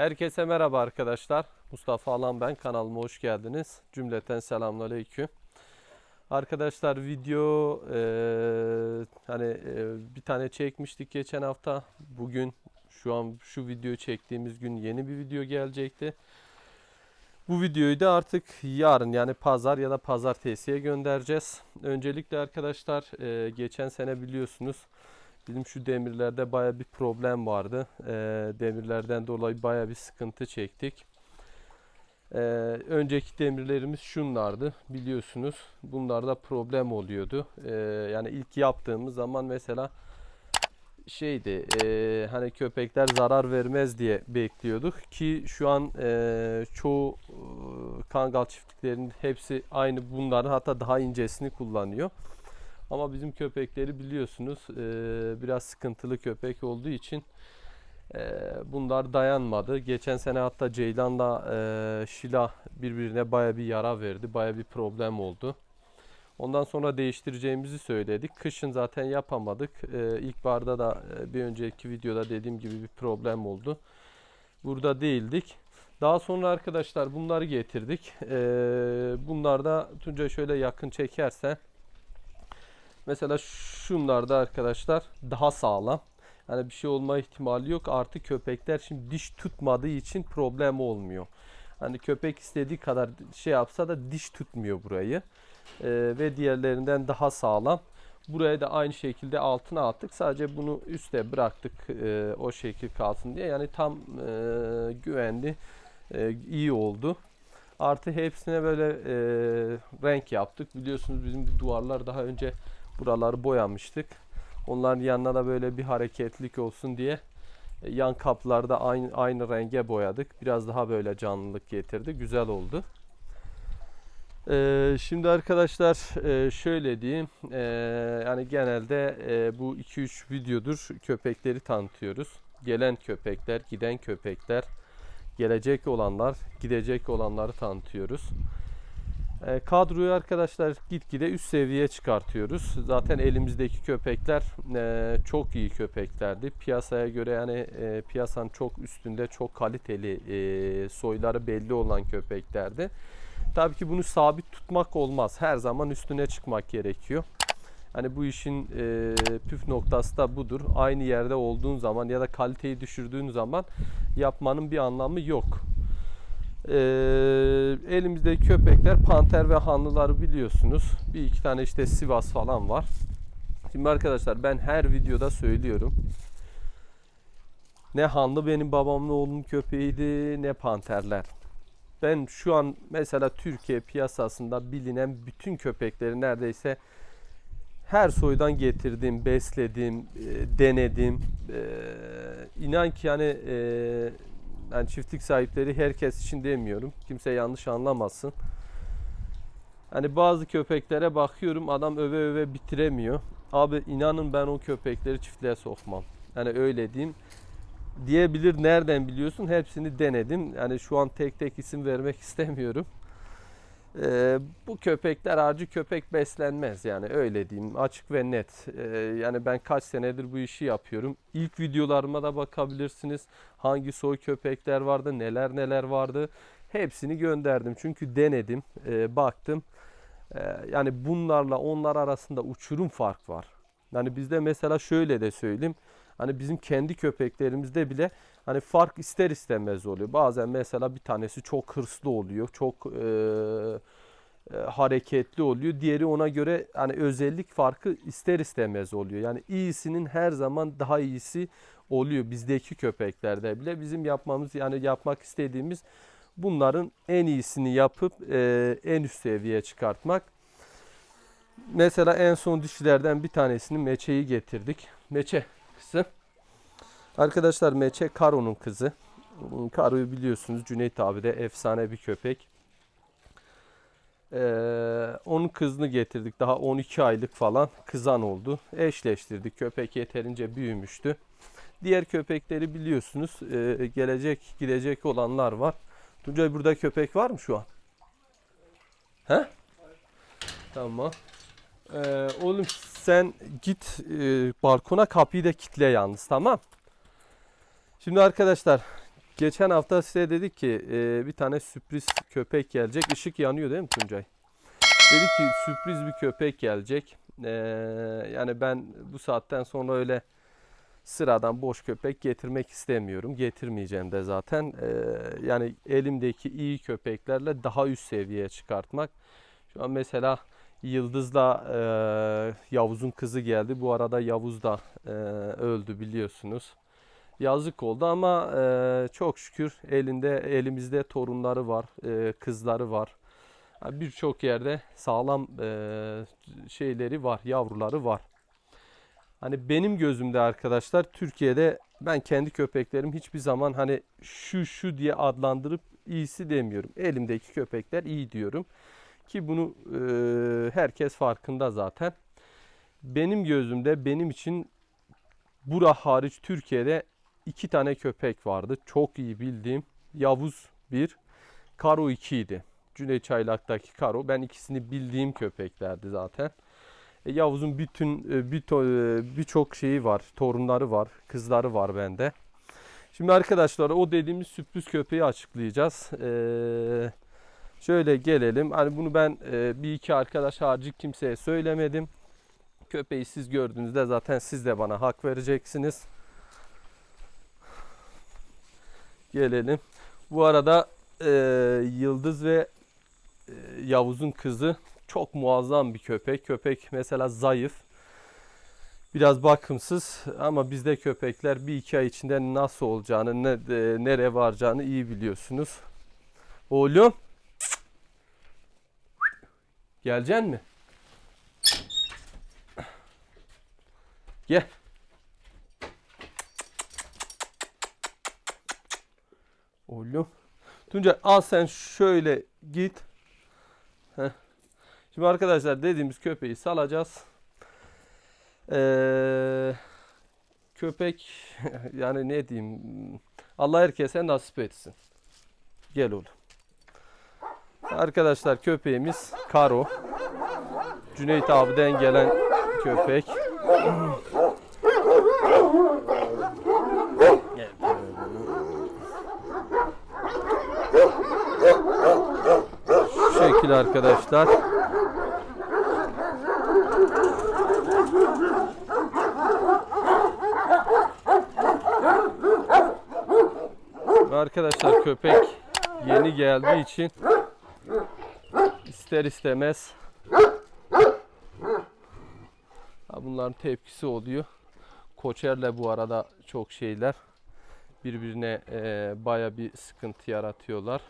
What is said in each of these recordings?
Herkese merhaba arkadaşlar. Mustafa Alan ben. Kanalıma hoş geldiniz. Cümleten selamünaleyküm. Arkadaşlar video eee, hani eee, bir tane çekmiştik geçen hafta. Bugün şu an şu videoyu çektiğimiz gün yeni bir video gelecekti. Bu videoyu da artık yarın yani pazar ya da pazartesiye göndereceğiz. Öncelikle arkadaşlar eee, geçen sene biliyorsunuz Bizim şu demirlerde baya bir problem vardı. Ee, demirlerden dolayı baya bir sıkıntı çektik. Ee, önceki demirlerimiz şunlardı biliyorsunuz. Bunlarda problem oluyordu. Ee, yani ilk yaptığımız zaman mesela şeydi e, hani köpekler zarar vermez diye bekliyorduk ki şu an e, çoğu e, kangal çiftliklerinin hepsi aynı bunların hatta daha incesini kullanıyor. Ama bizim köpekleri biliyorsunuz e, biraz sıkıntılı köpek olduğu için e, bunlar dayanmadı. Geçen sene hatta Ceylan'la e, Şila birbirine baya bir yara verdi. Baya bir problem oldu. Ondan sonra değiştireceğimizi söyledik. Kışın zaten yapamadık. E, ilkbaharda da e, bir önceki videoda dediğim gibi bir problem oldu. Burada değildik. Daha sonra arkadaşlar bunları getirdik. E, bunlar da Tunca şöyle yakın çekersen Mesela şunlar da arkadaşlar daha sağlam. Yani bir şey olma ihtimali yok. Artı köpekler şimdi diş tutmadığı için problem olmuyor. Hani köpek istediği kadar şey yapsa da diş tutmuyor burayı. Ee, ve diğerlerinden daha sağlam. Buraya da aynı şekilde altına attık. Sadece bunu üste bıraktık e, o şekil kalsın diye. Yani tam e, güvenli, e, iyi oldu. Artı hepsine böyle e, renk yaptık. Biliyorsunuz bizim duvarlar daha önce buraları boyamıştık. Onların yanına da böyle bir hareketlik olsun diye e, yan kaplarda aynı aynı renge boyadık. Biraz daha böyle canlılık getirdi. Güzel oldu. Ee, şimdi arkadaşlar e, şöyle diyeyim. Ee, yani genelde e, bu 2-3 videodur köpekleri tanıtıyoruz. Gelen köpekler, giden köpekler, gelecek olanlar, gidecek olanları tanıtıyoruz. E, kadroyu arkadaşlar gitgide üst seviyeye çıkartıyoruz. Zaten elimizdeki köpekler e, çok iyi köpeklerdi. Piyasaya göre yani e, piyasanın çok üstünde çok kaliteli e, soyları belli olan köpeklerdi. Tabii ki bunu sabit tutmak olmaz. Her zaman üstüne çıkmak gerekiyor. Hani bu işin e, püf noktası da budur. Aynı yerde olduğun zaman ya da kaliteyi düşürdüğün zaman yapmanın bir anlamı yok. Ee, elimizdeki köpekler panter ve hanlıları biliyorsunuz. Bir iki tane işte Sivas falan var. Şimdi arkadaşlar ben her videoda söylüyorum. Ne hanlı benim babamın oğlum köpeğiydi ne panterler. Ben şu an mesela Türkiye piyasasında bilinen bütün köpekleri neredeyse her soydan getirdim, besledim, e, denedim. E, inan ki yani e, yani çiftlik sahipleri herkes için demiyorum. Kimse yanlış anlamasın. Hani bazı köpeklere bakıyorum adam öve öve bitiremiyor. Abi inanın ben o köpekleri çiftliğe sokmam. Yani öyle diyeyim. Diyebilir nereden biliyorsun? Hepsini denedim. Yani şu an tek tek isim vermek istemiyorum. Ee, bu köpekler acı köpek beslenmez yani öyle diyeyim açık ve net. Ee, yani ben kaç senedir bu işi yapıyorum. İlk videolarıma da bakabilirsiniz. Hangi soy köpekler vardı, neler neler vardı. Hepsini gönderdim çünkü denedim, e, baktım. Ee, yani bunlarla onlar arasında uçurum fark var. Yani bizde mesela şöyle de söyleyeyim. Hani bizim kendi köpeklerimizde bile hani fark ister istemez oluyor. Bazen mesela bir tanesi çok hırslı oluyor. Çok e, e, hareketli oluyor. Diğeri ona göre hani özellik farkı ister istemez oluyor. Yani iyisinin her zaman daha iyisi oluyor bizdeki köpeklerde bile. Bizim yapmamız yani yapmak istediğimiz bunların en iyisini yapıp e, en üst seviyeye çıkartmak. Mesela en son dişilerden bir tanesini Meçe'yi getirdik. Meçe kızım. Arkadaşlar Meçe Karo'nun kızı. Karo'yu biliyorsunuz Cüneyt abi de efsane bir köpek. Ee, onun kızını getirdik. Daha 12 aylık falan kızan oldu. Eşleştirdik. Köpek yeterince büyümüştü. Diğer köpekleri biliyorsunuz. Ee, gelecek gidecek olanlar var. Tuncay burada köpek var mı şu an? He? Tamam. Ee, oğlum sen git e, balkona kapıyı da kitle yalnız tamam. Şimdi arkadaşlar Geçen hafta size dedik ki e, bir tane sürpriz köpek gelecek. Işık yanıyor değil mi Tuncay? Dedik ki sürpriz bir köpek gelecek. E, yani ben bu saatten sonra öyle sıradan boş köpek getirmek istemiyorum. Getirmeyeceğim de zaten. E, yani elimdeki iyi köpeklerle daha üst seviyeye çıkartmak. Şu an mesela Yıldız'la e, Yavuz'un kızı geldi. Bu arada Yavuz da e, öldü biliyorsunuz. Yazık oldu ama e, çok şükür elinde elimizde torunları var, e, kızları var. Birçok yerde sağlam e, şeyleri var, yavruları var. Hani benim gözümde arkadaşlar Türkiye'de ben kendi köpeklerim hiçbir zaman hani şu şu diye adlandırıp iyisi demiyorum. Elimdeki köpekler iyi diyorum. Ki bunu e, herkes farkında zaten. Benim gözümde benim için bura hariç Türkiye'de iki tane köpek vardı. Çok iyi bildiğim. Yavuz 1, Karo 2 idi. Cüneyt Çaylak'taki Karo. Ben ikisini bildiğim köpeklerdi zaten. E, Yavuz'un bütün e, bir e, birçok şeyi var. Torunları var, kızları var bende. Şimdi arkadaşlar o dediğimiz sürpriz köpeği açıklayacağız. Ee, şöyle gelelim. Hani bunu ben e, bir iki arkadaş harici kimseye söylemedim. Köpeği siz gördüğünüzde zaten siz de bana hak vereceksiniz. Gelelim. Bu arada e, Yıldız ve e, Yavuz'un kızı çok muazzam bir köpek. Köpek mesela zayıf. Biraz bakımsız ama bizde köpekler bir iki ay içinde nasıl olacağını, ne, e, nereye varacağını iyi biliyorsunuz. Oğlum. Geleceksin mi? Gel. Oğlum. Tuncay al sen şöyle git. Heh. Şimdi arkadaşlar dediğimiz köpeği salacağız. Ee, köpek yani ne diyeyim Allah herkese nasip etsin. Gel oğlum. Arkadaşlar köpeğimiz Karo. Cüneyt abiden gelen köpek. Gel. Şu şekil arkadaşlar. Arkadaşlar köpek yeni geldiği için ister istemez bunların tepkisi oluyor. Koçerle bu arada çok şeyler birbirine baya bir sıkıntı yaratıyorlar.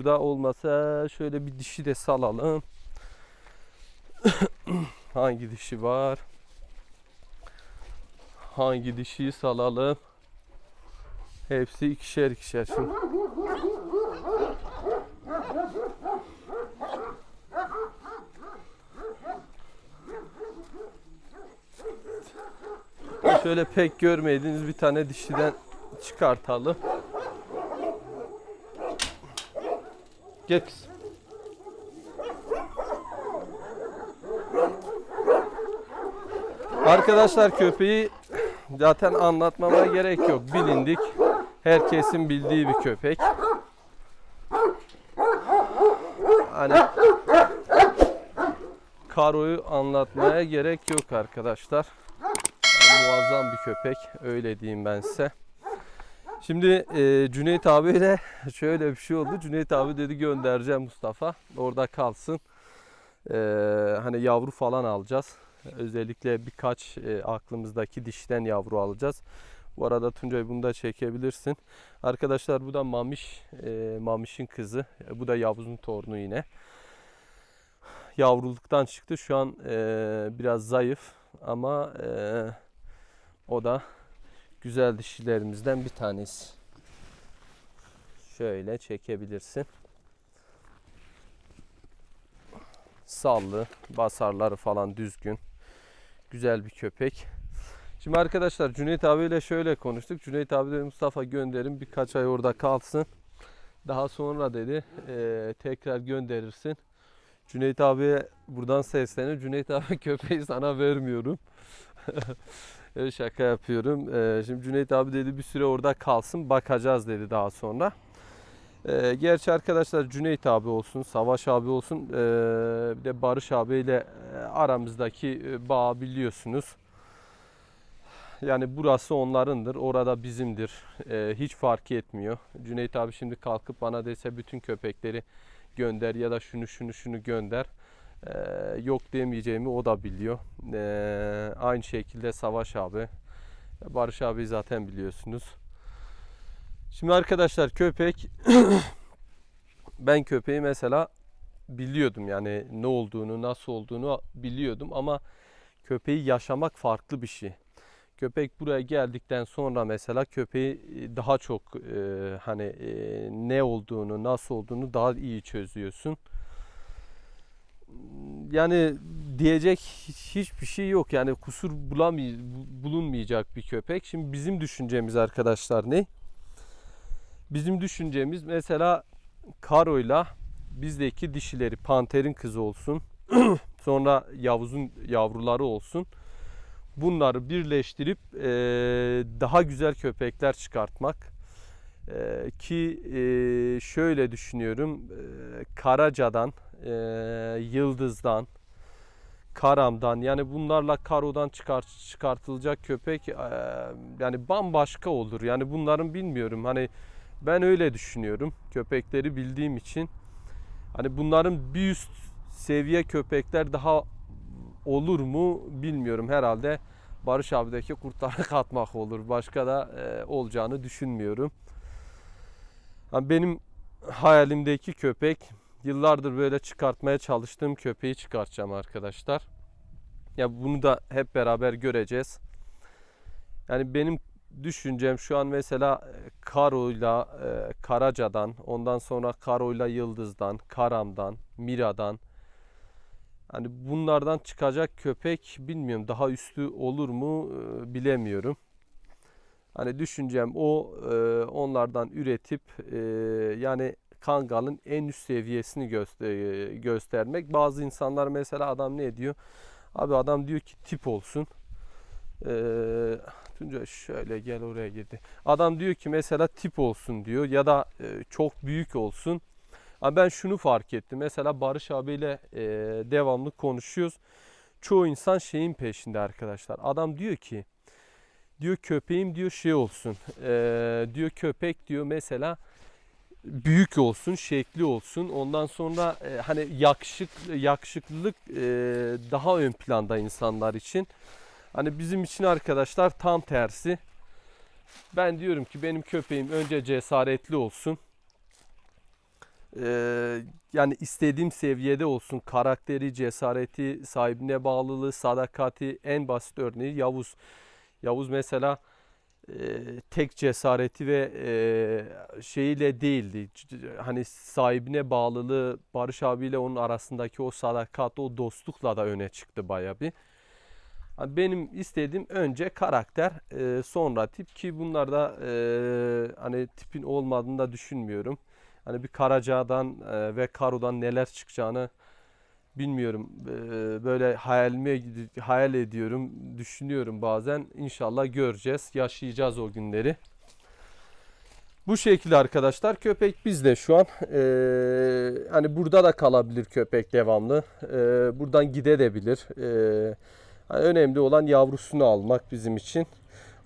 Burada olmasa şöyle bir dişi de salalım. Hangi dişi var? Hangi dişiyi salalım? Hepsi ikişer ikişer şimdi. Şöyle pek görmediğiniz bir tane dişiden çıkartalım. Gel kızım. Arkadaşlar köpeği zaten anlatmama gerek yok. Bilindik. Herkesin bildiği bir köpek. Hani Karo'yu anlatmaya gerek yok arkadaşlar. muazzam bir köpek. Öyle diyeyim ben size. Şimdi e, Cüneyt abiyle şöyle bir şey oldu. Cüneyt abi dedi göndereceğim Mustafa. Orada kalsın. E, hani yavru falan alacağız. Özellikle birkaç e, aklımızdaki dişten yavru alacağız. Bu arada Tuncay bunu da çekebilirsin. Arkadaşlar bu da Mamiş. e, Mamiş'in kızı. E, bu da Yavuz'un torunu yine. Yavruluktan çıktı. Şu an e, biraz zayıf ama e, o da güzel dişilerimizden bir tanesi. Şöyle çekebilirsin. Sallı, basarları falan düzgün. Güzel bir köpek. Şimdi arkadaşlar Cüneyt abiyle şöyle konuştuk. Cüneyt abi dedi Mustafa gönderin birkaç ay orada kalsın. Daha sonra dedi eee, tekrar gönderirsin. Cüneyt abiye buradan sesleniyorum. Cüneyt abi köpeği sana vermiyorum. Evet, Şaka yapıyorum. Eee, şimdi Cüneyt abi dedi bir süre orada kalsın bakacağız dedi daha sonra. Eee, gerçi arkadaşlar Cüneyt abi olsun, Savaş abi olsun, bir de Barış abiyle eee, aramızdaki eee, bağı biliyorsunuz. Yani burası onlarındır, orada bizimdir. Hiç fark etmiyor. Cüneyt abi şimdi kalkıp bana dese bütün köpekleri gönder ya da şunu şunu şunu gönder. Eee, yok demeyeceğimi o da biliyor. Eee, aynı şekilde Savaş abi, Barış abi zaten biliyorsunuz. Şimdi arkadaşlar köpek ben köpeği mesela biliyordum yani ne olduğunu, nasıl olduğunu biliyordum ama köpeği yaşamak farklı bir şey. Köpek buraya geldikten sonra mesela köpeği daha çok e, hani e, ne olduğunu, nasıl olduğunu daha iyi çözüyorsun. Yani diyecek hiçbir şey yok. Yani kusur bulamay bulunmayacak bir köpek. Şimdi bizim düşüncemiz arkadaşlar ne? Bizim düşüncemiz mesela Karo'yla bizdeki dişileri panterin kızı olsun. sonra Yavuz'un yavruları olsun. Bunları birleştirip eee, daha güzel köpekler çıkartmak. Eee, ki eee, şöyle düşünüyorum. eee, Karaca'dan, eee, Yıldız'dan, Karam'dan yani bunlarla Karo'dan çıkart, çıkartılacak köpek eee, yani bambaşka olur. Yani bunların bilmiyorum hani ben öyle düşünüyorum. Köpekleri bildiğim için. Hani bunların bir üst seviye köpekler daha olur mu bilmiyorum. Herhalde Barış abideki kurtları katmak olur. Başka da e, olacağını düşünmüyorum. Yani benim hayalimdeki köpek yıllardır böyle çıkartmaya çalıştığım köpeği çıkartacağım arkadaşlar. Ya bunu da hep beraber göreceğiz. Yani benim düşüncem şu an mesela e, Karo'yla e, Karaca'dan, ondan sonra Karo'yla Yıldız'dan, Karam'dan, Mira'dan hani bunlardan çıkacak köpek bilmiyorum daha üstü olur mu e, bilemiyorum. Hani düşüncem o e, onlardan üretip e, yani Kangal'ın en üst seviyesini göster göstermek. Bazı insanlar mesela adam ne diyor? Abi adam diyor ki tip olsun. Eee Tuncay şöyle gel oraya girdi. Adam diyor ki mesela tip olsun diyor ya da e, çok büyük olsun. Ama ben şunu fark ettim. Mesela Barış abiyle e, devamlı konuşuyoruz. Çoğu insan şeyin peşinde arkadaşlar. Adam diyor ki diyor köpeğim diyor şey olsun. E, diyor köpek diyor mesela büyük olsun, şekli olsun. Ondan sonra e, hani yakışık yakışıklılık e, daha ön planda insanlar için. Hani bizim için arkadaşlar tam tersi. Ben diyorum ki benim köpeğim önce cesaretli olsun. Ee, yani istediğim seviyede olsun. Karakteri, cesareti, sahibine bağlılığı, sadakati en basit örneği Yavuz. Yavuz mesela tek cesareti ve e, şeyiyle değildi. Hani sahibine bağlılığı Barış abiyle onun arasındaki o sadakat, o dostlukla da öne çıktı baya bir. Benim istediğim önce karakter, e, sonra tip ki bunlarda e, hani tipin olmadığını da düşünmüyorum. Hani bir Karaca'dan e, ve Karo'dan neler çıkacağını bilmiyorum. Böyle hayalime hayal ediyorum, düşünüyorum bazen. İnşallah göreceğiz, yaşayacağız o günleri. Bu şekilde arkadaşlar köpek bizde şu an. E, hani burada da kalabilir köpek devamlı. E, buradan gidebilir. E, Hani önemli olan yavrusunu almak bizim için.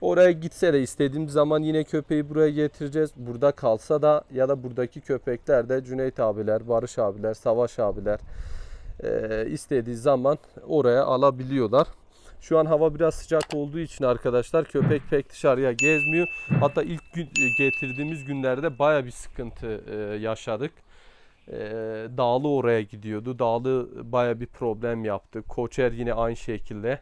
Oraya gitse de istediğim zaman yine köpeği buraya getireceğiz. Burada kalsa da ya da buradaki köpekler de Cüneyt abiler, Barış abiler, Savaş abiler e, istediği zaman oraya alabiliyorlar. Şu an hava biraz sıcak olduğu için arkadaşlar köpek pek dışarıya gezmiyor. Hatta ilk gün e, getirdiğimiz günlerde baya bir sıkıntı e, yaşadık. E, Dağlı oraya gidiyordu. Dağlı baya bir problem yaptı. Koçer yine aynı şekilde.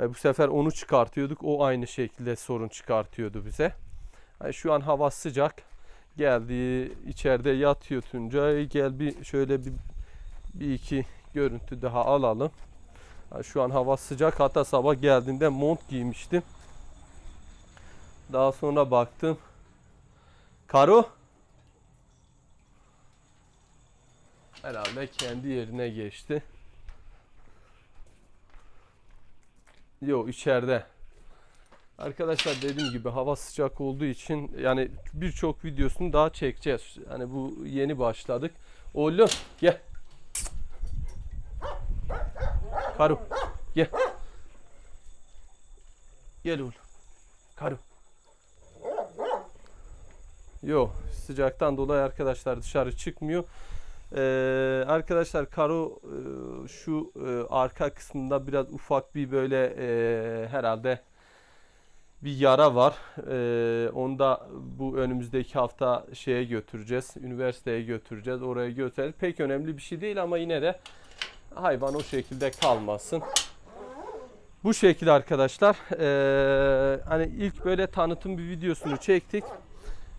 E, bu sefer onu çıkartıyorduk. O aynı şekilde sorun çıkartıyordu bize. Yani şu an hava sıcak. Geldi içeride yatıyor Tuncay. Gel bir şöyle bir, bir iki görüntü daha alalım. Şu an hava sıcak. Hatta sabah geldiğinde mont giymiştim. Daha sonra baktım. Karo. Herhalde kendi yerine geçti. Yok içeride. Arkadaşlar dediğim gibi hava sıcak olduğu için yani birçok videosunu daha çekeceğiz. Yani bu yeni başladık. Oğlum gel. Karu gel. Gel oğlum. Karu. Yok sıcaktan dolayı arkadaşlar dışarı çıkmıyor. Ee, arkadaşlar Karo e, şu e, arka kısmında biraz ufak bir böyle e, herhalde bir yara var. Ee, onu da bu önümüzdeki hafta şeye götüreceğiz. Üniversiteye götüreceğiz. Oraya götüreceğiz. Pek önemli bir şey değil ama yine de hayvan o şekilde kalmasın. Bu şekilde arkadaşlar. Ee, hani ilk böyle tanıtım bir videosunu çektik.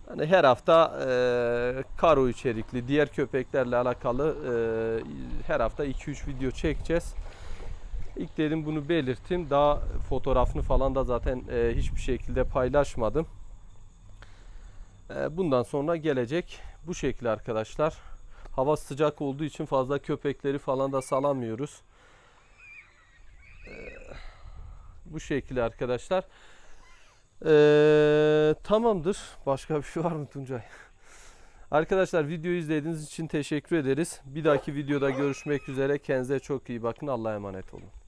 Hani her hafta e, karo içerikli diğer köpeklerle alakalı e, her hafta 2-3 video çekeceğiz. İlk dedim bunu belirttim. Daha fotoğrafını falan da zaten e, hiçbir şekilde paylaşmadım. E, bundan sonra gelecek bu şekilde arkadaşlar. Hava sıcak olduğu için fazla köpekleri falan da salamıyoruz. E, bu şekilde arkadaşlar. Ee, tamamdır. Başka bir şey var mı Tuncay? Arkadaşlar videoyu izlediğiniz için teşekkür ederiz. Bir dahaki videoda görüşmek üzere. Kendinize çok iyi bakın. Allah'a emanet olun.